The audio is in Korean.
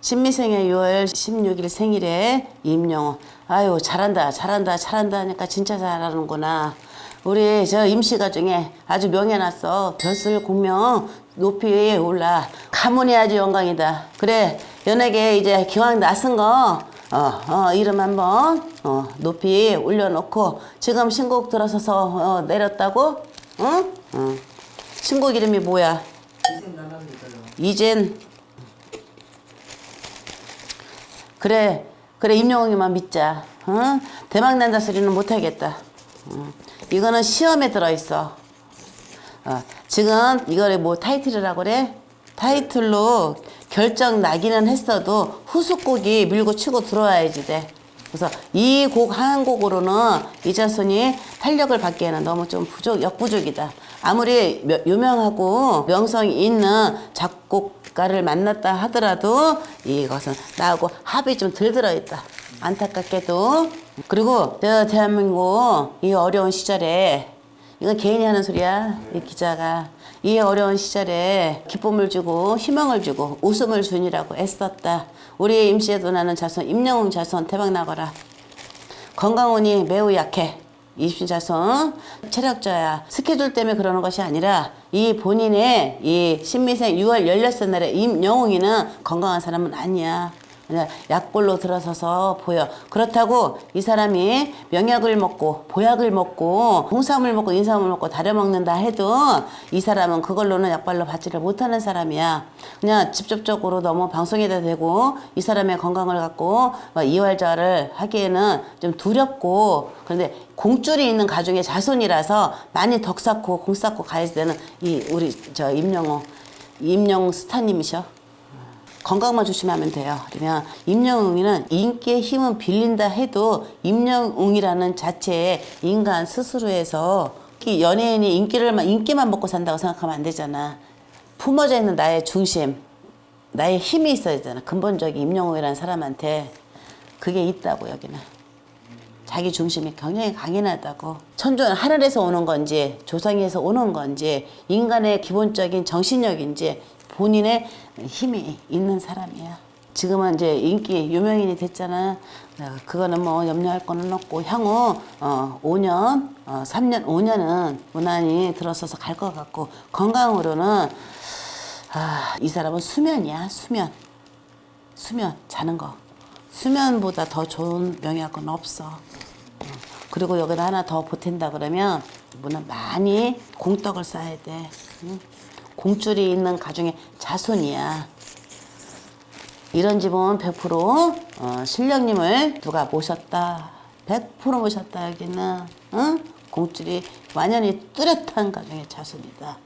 신미생의 6월 16일 생일에 임영호. 아유 잘한다 잘한다 잘한다 하니까 진짜 잘하는구나. 우리 저 임씨가 중에 아주 명예났어. 벼슬 공명 높이 올라. 가문이 아주 영광이다. 그래 연예계 이제 기왕 나선 거 어, 어, 이름 한번 어, 높이 올려놓고 지금 신곡 들어서서 어, 내렸다고? 응? 응. 신곡 이름이 뭐야? 이젠 그래 그래 임영웅이만 믿자 응? 대박 난다 소리는 못하겠다 응. 이거는 시험에 들어있어 어, 지금 이거를 뭐 타이틀이라고 그래? 타이틀로 결정 나기는 했어도 후속곡이 밀고 치고 들어와야지 돼. 그래서 이 곡 한 곡으로는 이자손이 탄력을 받기에는 너무 좀 부족, 역부족이다. 아무리 며- 유명하고 명성이 있는 작곡가를 만났다 하더라도 이것은 나하고 합이 좀덜 들어 있다. 안타깝게도. 그리고 저 대한민국 이 어려운 시절에 이건 개인이 하는 소리야. 이 기자가 이 어려운 시절에 기쁨을 주고 희망을 주고 웃음을 주니라고 애썼다. 우리 임시에 도 나는 자손 임영웅 자손 대박 나거라. 건강운이 매우 약해. 이십 자손 체력자야. 스케줄 때문에 그러는 것이 아니라 이 본인의 이 신미생 6월 16날에 임영웅이는 건강한 사람은 아니야. 그냥 약골로 들어서서 보여. 그렇다고 이 사람이 명약을 먹고 보약을 먹고 홍삼을 먹고 인삼을 먹고 다려 먹는다 해도 이 사람은 그걸로는 약발로 받지를 못하는 사람이야. 그냥 직접적으로 너무 방송에다 대고 이 사람의 건강을 갖고 막 이활자를 하기에는 좀 두렵고 그런데 공줄이 있는 가족의 자손이라서 많이 덕 쌓고 공 쌓고 가야 되는 이 우리 저 임영호 임영 스타님이셔. 건강만 조심하면 돼요. 그러면 임영웅이는 인기의 힘은 빌린다 해도 임영웅이라는 자체에 인간 스스로에서 이 연예인이 인기를 인기만 먹고 산다고 생각하면 안 되잖아. 품어져 있는 나의 중심, 나의 힘이 있어야 되잖아. 근본적인 임영웅이라는 사람한테 그게 있다고 여기는. 자기 중심이 굉장히 강인하다고. 천조는 하늘에서 오는 건지 조상에서 오는 건지 인간의 기본적인 정신력인지 본인의 힘이 있는 사람이야. 지금은 이제 인기 유명인이 됐잖아. 내가 그거는 뭐 염려할 거는 없고 향후 어 5년, 어 3년, 5년은 무난히 들어서서 갈 것 같고 건강으로는 아, 이 사람은 수면이야, 수면. 수면, 자는 거. 수면보다 더 좋은 명약은 없어. 어. 그리고 여기다 하나 더 보탠다 그러면 이분은 많이 공떡을 쌓아야 돼. 응? 공줄이 있는 가정의 자손이야. 이런 집은 100% 어, 신령님을 누가 모셨다. 100% 모셨다 여기는. 응? 공줄이 완연히 뚜렷한 가정의 자손이다.